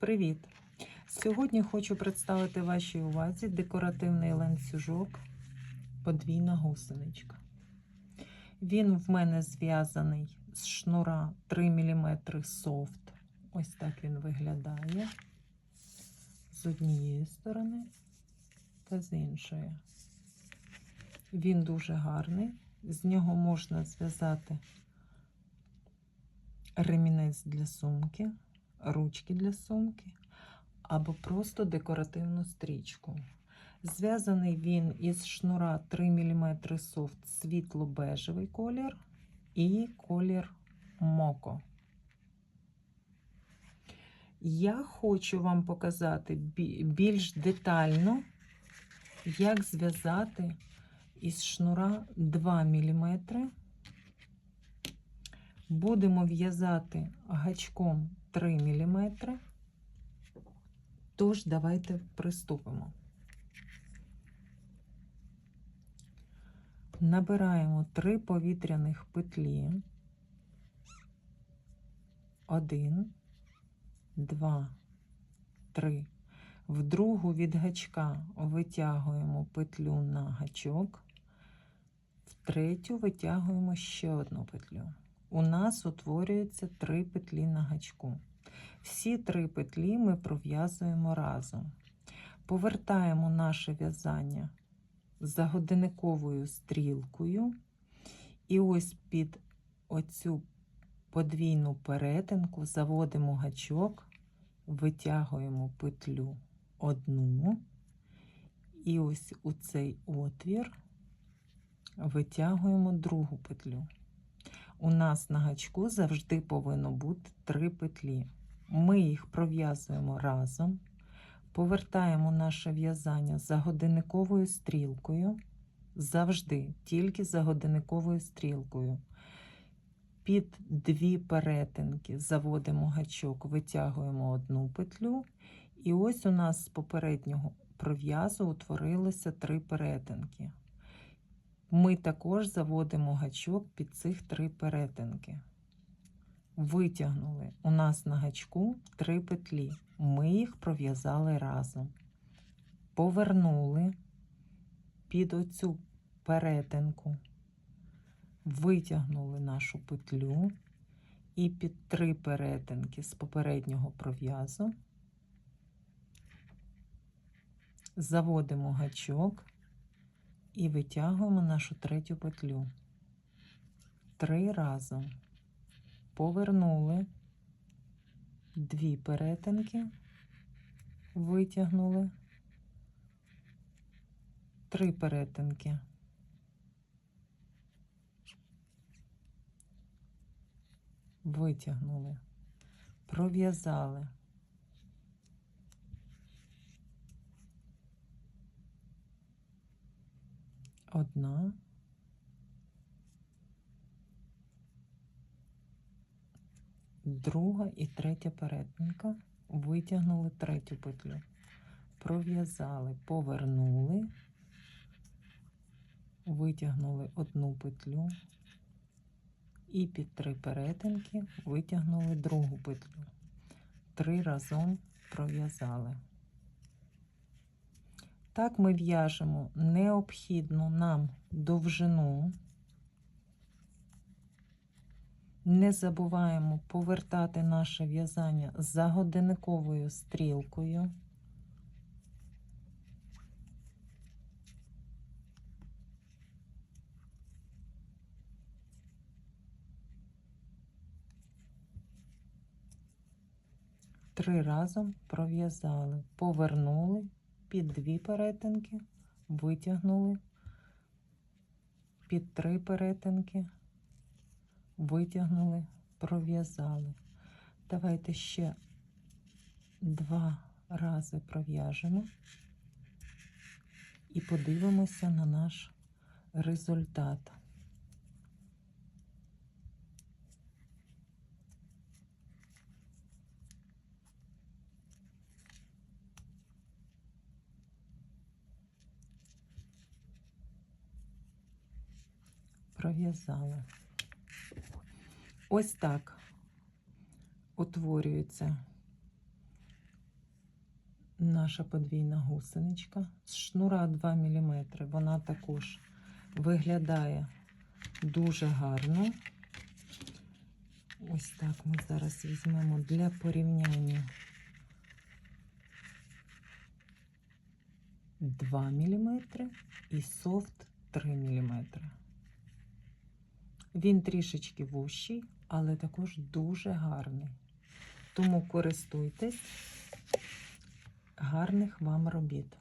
Привіт! Сьогодні хочу представити вашій увазі декоративний ланцюжок подвійна гусеничка. Він в мене зв'язаний з шнура 3 мм софт. Ось так він виглядає з однієї сторони та з іншої. Він дуже гарний, з нього можна зв'язати ремінець для сумки, ручки для сумки або просто декоративну стрічку. Зв'язаний він із шнура 3 мм софт світло-бежевий колір і колір моко. Я хочу вам показати більш детально, як зв'язати із шнура 2 мм. Будемо в'язати гачком 3 мм. Тож, давайте приступимо. Набираємо 3 повітряних петлі. 1, 2, 3. В другу від гачка витягуємо петлю на гачок, в третю витягуємо ще одну петлю. У нас утворюється 3 петлі на гачку. Всі три петлі ми пров'язуємо разом. Повертаємо наше в'язання за годинниковою стрілкою, і ось під оцю подвійну перетинку заводимо гачок, витягуємо петлю одну, і ось у цей отвір витягуємо другу петлю. У нас на гачку завжди повинно бути три петлі. Ми їх пров'язуємо разом, повертаємо наше в'язання за годинниковою стрілкою, завжди тільки за годинниковою стрілкою. Під дві перетинки заводимо гачок, витягуємо одну петлю, і ось у нас з попереднього пров'язу утворилося три перетинки. Ми також заводимо гачок під цих три перетинки. Витягнули у нас на гачку три петлі. Ми їх пров'язали разом. Повернули під оцю перетинку, витягнули нашу петлю і під три перетинки з попереднього пров'язу заводимо гачок і витягуємо нашу третю петлю. Три разом повернули дві перетинки, витягнули три перетинки. Витягнули, пров'язали. Одна. Друга і третя перетинка. Витягнули третю петлю. Пров'язали, повернули, витягнули одну петлю і під три перетинки витягнули другу петлю. Три разом пров'язали. Так ми в'яжемо необхідну нам довжину. Не забуваємо повертати наше в'язання за годинниковою стрілкою. Три разом пров'язали, повернули під дві перетинки, витягнули під три перетинки, витягнули, пров'язали. Давайте ще два рази пров'яжемо і подивимося на наш результат. Пров'язали. Ось так утворюється наша подвійна гусеничка з шнура 2 мм. Вона також виглядає дуже гарно. Ось так ми зараз візьмемо для порівняння 2 мм і софт 3 мм. Він трішечки вущий, але також дуже гарний. Тому користуйтесь. Гарних вам робіт!